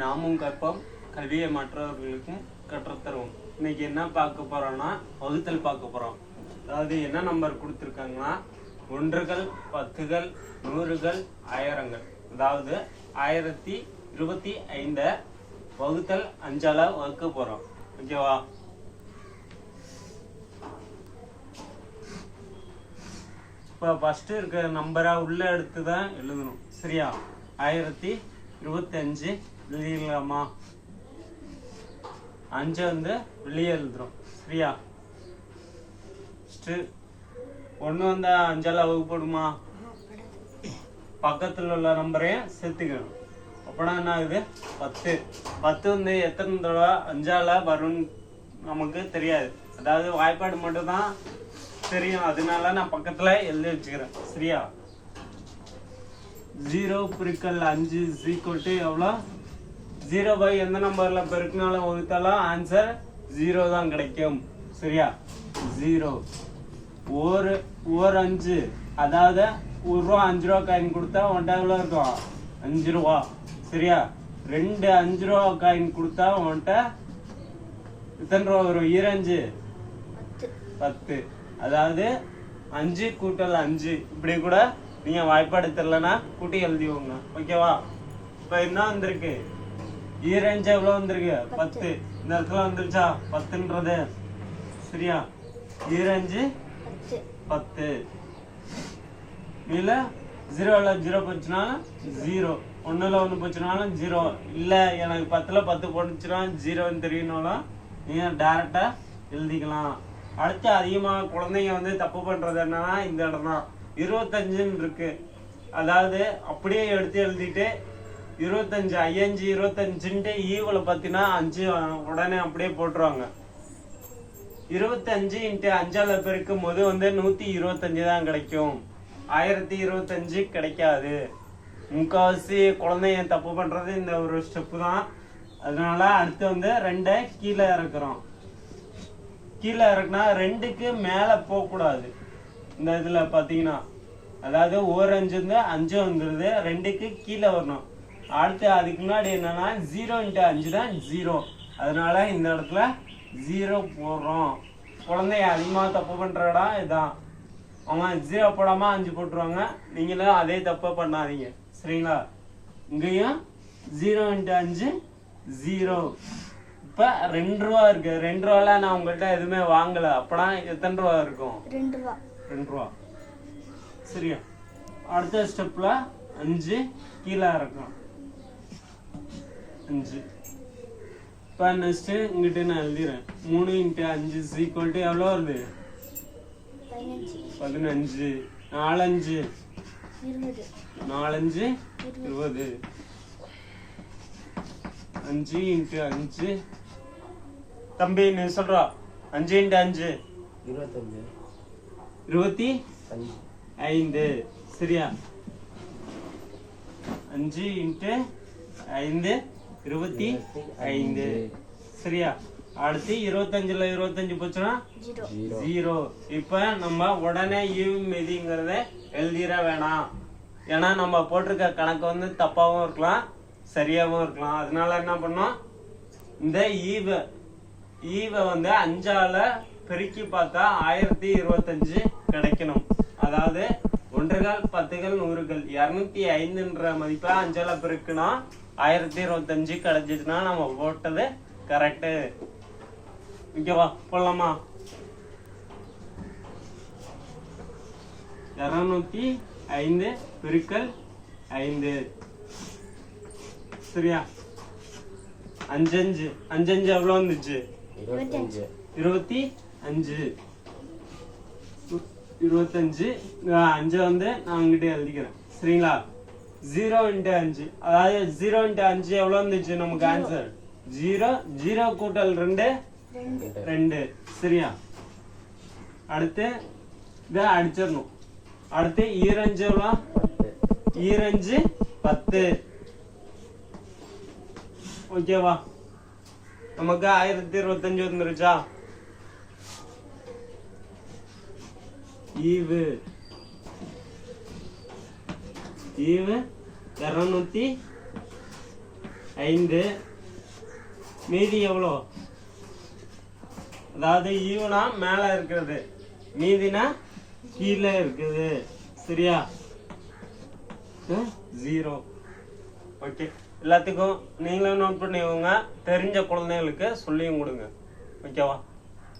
நாமும் கற்போம் கல்வியை மற்றவர்களுக்கும் கற்றுத்தருவோம் இன்னைக்கு என்ன பார்க்க போறோம்னா வகுத்தல் பார்க்க போறோம். அதாவது என்ன நம்பர் கொடுத்துருக்காங்கன்னா ஒன்றுகள் பத்துகள் நூறுகள் ஆயிரங்கள். அதாவது ஆயிரத்தி இருபத்தி ஐந்த வகுத்தல் அஞ்சால வகுக்க போறோம். ஓகேவா இப்போ ஃபஸ்ட்டு இருக்கிற நம்பரை உள்ளே எடுத்து தான் எழுதணும். சரியா? ஆயிரத்தி இருபத்தஞ்சு அஞ்சு அஞ்சு வந்து வெளியே எழுதுறோம். சரியா? ஒன்று வந்தா அஞ்சால வகுப்படுமா பக்கத்தில் உள்ள நம்பரையும் சேர்த்துக்கணும். அப்படின்னா என்ன ஆகுது? பத்து. பத்து வந்து எத்தனை தடவை? அஞ்சால வரும்னு நமக்கு தெரியாது. அதாவது வாய்ப்பாடு மட்டும்தான் தெரியும். அதனால நான் பக்கத்துல எழுதி வச்சுக்கிறேன். சரியா? ஜீரோ பிரிக்கல் அஞ்சு ஈக்குவல் எவ்வளோ? ஜீரோ பை எந்த நம்பர்ல பெருக்கினாலும் வகுத்தாலும் ஆன்சர் ஜீரோ தான் கிடைக்கும். சரியா? ஜீரோ. ஒரு ஒரு அஞ்சு. அதாவது ஒரு ரூபா அஞ்சு ரூபா காயின் கொடுத்தா உன்ட்ட எவ்வளோ இருக்கும். அஞ்சு ரூபா. சரியா? ரெண்டு அஞ்சு ரூபா காயின் கொடுத்தா உன்ட்ட எத்தனை ரூபா வரும்? ஈரஞ்சு பத்து. அதாவது அஞ்சு கூட்டல் அஞ்சு. இப்படி கூட நீங்க வாய்ப்பாடு தெரியலனா கூட்டி எழுதிவோங்க ஓகேவா இப்ப என்ன வந்திருக்கு? ஈரஞ்சு எவ்வளவு வந்திருக்கு? பத்து. இந்த இடத்துல வந்துருச்சா? பத்துன்றது. சரியா? ஈரஞ்சு பத்து. இதுல ஜீரோல ஜீரோ போச்சுனாலும் ஜீரோ ஒண்ணுல ஒண்ணு போச்சுனாலும் ஜீரோ இல்ல எனக்கு பத்துல பத்து போட்டுச்சுன்னா ஜீரோன்னு தெரியணும்னாலும் நீங்க டைரக்டா எழுதிக்கலாம். அடுத்து அதிகமா குழந்தைங்க வந்து தப்பு பண்றது என்னன்னா இந்த இடம் தான். இருபத்தஞ்சுன்னு இருக்கு. அதாவது அப்படியே எடுத்து எழுதிட்டு இருபத்தஞ்சு ஐயஞ்சு இருபத்தஞ்சுன்ட்டு ஈவில் பார்த்தீங்கன்னா அஞ்சு உடனே அப்படியே போட்டுருவாங்க. இருபத்தஞ்சு இன்ட்டு அஞ்சால பெருக்கும் போது வந்து நூற்றி இருபத்தஞ்சு தான் கிடைக்கும். ஆயிரத்தி இருபத்தஞ்சு கிடைக்காது. முக்கால்வாசி குழந்தைங்க தப்பு பண்ணுறது இந்த ஒரு ஸ்டெப்பு தான். அதனால அடுத்து வந்து ரெண்டை கீழே இறக்குறோம். கீழே இறக்குனா ரெண்டுக்கு மேலே போகக்கூடாது இந்த இதில் பார்த்தீங்கன்னா அதாவது ஒரு அஞ்சு வந்து அஞ்சு வந்துடுது ரெண்டுக்கு கீழே வரணும். அடுத்து அதுக்கு முன்னாடி என்னன்னா ஜீரோ இன்ட்டு அஞ்சு தான் ஜீரோ அதனால இந்த இடத்துல ஜீரோ போடுறோம். குழந்தைய அதிகமாக தப்பு பண்ணுற இடம் இதான். அவங்க ஜீரோ போடாமல் அஞ்சு போட்டுருவாங்க. நீங்களும் அதே தப்பை பண்ணாதீங்க. சரிங்களா? இங்கேயும் ஜீரோ இன்ட்டு அஞ்சு ஜீரோ இப்போ ரெண்டு ரூபா இருக்கு. ரெண்டு ரூபால நான் உங்கள்கிட்ட எதுவுமே வாங்கல. அப்பனா எத்தனை ரூபா இருக்கும்? ரெண்டு ரூபா. ரெண்டு ரூபா. சரியா? அடுத்த ஸ்டெப்ல அஞ்சு கீழே இறக்கும் அஞ்சு. இப்போ நெக்ஸ்ட் இங்கிட்ட நான் எழுதிடுறேன். மூணு இன்ட்டு அஞ்சு ஈக்குவல் டு எவ்வளோ வருது? பதினஞ்சு. நாலஞ்சு. நாலஞ்சு இருபது. அஞ்சு இன்ட்டு அஞ்சு. தம்பி நீ சொல்றா. அஞ்சு இன்ட்டு அஞ்சு. இருபத்தஞ்சு. இருபத்தி ஐந்து. சரியா? அஞ்சு இன்ட்டு ஐந்து. இருபத்தி ஐந்து. சரியா? அடுத்து இருபத்தஞ்சுல இருபத்தஞ்சு போச்சுன்னா? ஜீரோ. இப்ப நம்ம உடனே ஈவு மீதிங்கிறத எழுதிட வேணாம். ஏன்னா நம்ம போட்டிருக்க கணக்கு வந்து தப்பாவும் இருக்கலாம் சரியாவும் இருக்கலாம். அதனால என்ன பண்ணோம்? இந்த ஈவ ஈவ வந்து அஞ்சால பெருக்கி பார்த்தா ஆயிரத்தி இருபத்தஞ்சு கிடைக்கணும். அதாவது ஒன்றுகள் பத்துகள் நூறுகள். இருநூத்தி ஐந்துன்ற மதிப்பை அஞ்சால பெருக்குனா ஆயிரத்தி இருபத்தஞ்சு கிடைச்சிச்சுன்னா நம்ம போட்டது கரெக்டு ஓகேவா போடலாமா? இருநூத்தி ஐந்து பெருக்கல் ஐந்து. சரியா? அஞ்சஞ்சு. அஞ்சஞ்சு எவ்வளோ வந்துச்சு? இருபத்தி அஞ்சு. இருபத்தஞ்சு. அஞ்சை வந்து நான் உங்ககிட்ட எழுதிக்கிறேன். சரிங்களா? ஜீரோ இன்ட்டு அஞ்சு அதாவது ஜீரோ இன்ட்டு அஞ்சு எவ்வளோ வந்துச்சு நமக்கு ஆன்சர் ஜீரோ ஜீரோ கூட்டல் ரெண்டு ரெண்டு ரெண்டு சரியா அடுத்து இதை அடிச்சிடணும் அடுத்து ஈரஞ்சு எவ்வளோ பத்து ஈரஞ்சு பத்து ஓகேவா நமக்கு ஆயிரத்தி இருபத்தஞ்சு வந்துருச்சா ஈவு ஈவு இரநூத்தி ஐந்து. மீதி எவ்வளோ? அதாவது ஈவனா மேலே இருக்கிறது. மீதினா கீழே இருக்குது. சரியா? ஜீரோ. ஓகே. எல்லாத்துக்கும் நீங்களும் நோட் பண்ணிக்கோங்க. தெரிஞ்ச குழந்தைங்களுக்கு சொல்லியும் கொடுங்க. ஓகேவா?